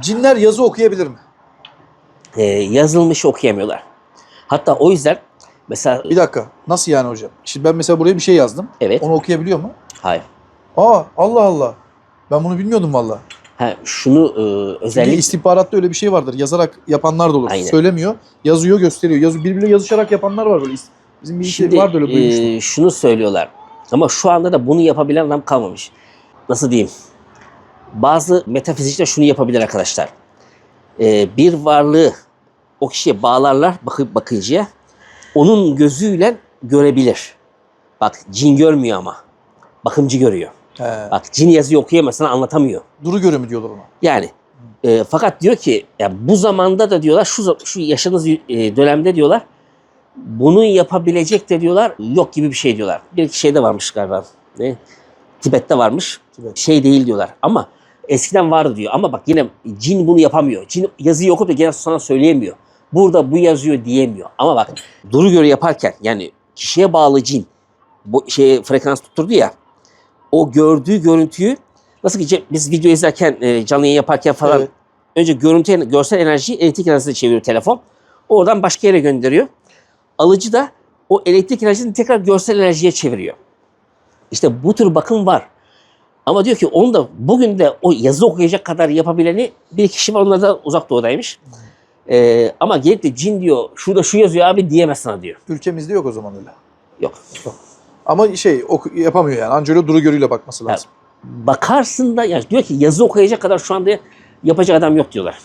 Cinler yazı okuyabilir mi? Ee, yazılmış okuyamıyorlar. Hatta o yüzden mesela Bir dakika. Nasıl yani hocam? Şimdi ben mesela buraya bir şey yazdım. evet Onu okuyabiliyor mu? hayır. Aa Allah Allah. Ben bunu bilmiyordum valla. Ha, şunu e, Özellikle özellikle istihbaratta öyle bir şey vardır. Yazarak yapanlar da olur. Aynen. Söylemiyor. Yazıyor, gösteriyor. Yazı, birbiriyle yazışarak yapanlar var böyle. Bizim bir şey Şimdi vardı öyle duymuştum. e, şunu söylüyorlar. Ama şu anda da bunu yapabilen adam kalmamış. Nasıl diyeyim? Bazı metafizikçiler şunu yapabilir arkadaşlar. E, bir varlığı o kişiye bağlarlar bakı, bakıcıya. Onun gözüyle görebilir. Bak cin görmüyor ama. Bakımcı görüyor. He. Bak cin yazıyı okuyamaz sana anlatamıyor. Duru görü mü diyorlar ona? Yani e, fakat diyor ki ya bu zamanda da diyorlar şu şu yaşadığınız e, dönemde diyorlar bunu yapabilecek de diyorlar yok gibi bir şey diyorlar. Bir şeyde varmış galiba. Ne? Tibet'te varmış. Tibet. Şey değil diyorlar ama eskiden vardı diyor. Ama bak yine cin bunu yapamıyor. Cin yazıyı okup da gene sana söyleyemiyor. Burada bu yazıyor diyemiyor. Ama bap duru göre yaparken yani kişiye bağlı cin bu şey frekans tutturdu ya o gördüğü görüntüyü nasıl ki biz video izlerken e, canlı yayın yaparken falan Evet. önce görüntü görsel enerjiyi elektrik enerjisine çeviriyor telefon. Oradan başka yere gönderiyor. Alıcı da o elektrik enerjisini tekrar görsel enerjiye çeviriyor. İşte bu tür bakım var. Ama diyor ki onu da bugün de o yazı okuyacak kadar yapabileni bir kişi var. Onlar da uzak doğudaymış. Ee, ama gelip de cin diyor şurada şu yazıyor abi diyemez sana diyor. Ülkemizde yok o zaman öyle. Yok. Ama şey oku- yapamıyor yani. Anca öyle duru görüyle bakması lazım. Bakarsın da yani diyor ki yazı okuyacak kadar şu anda yapacak adam yok diyorlar.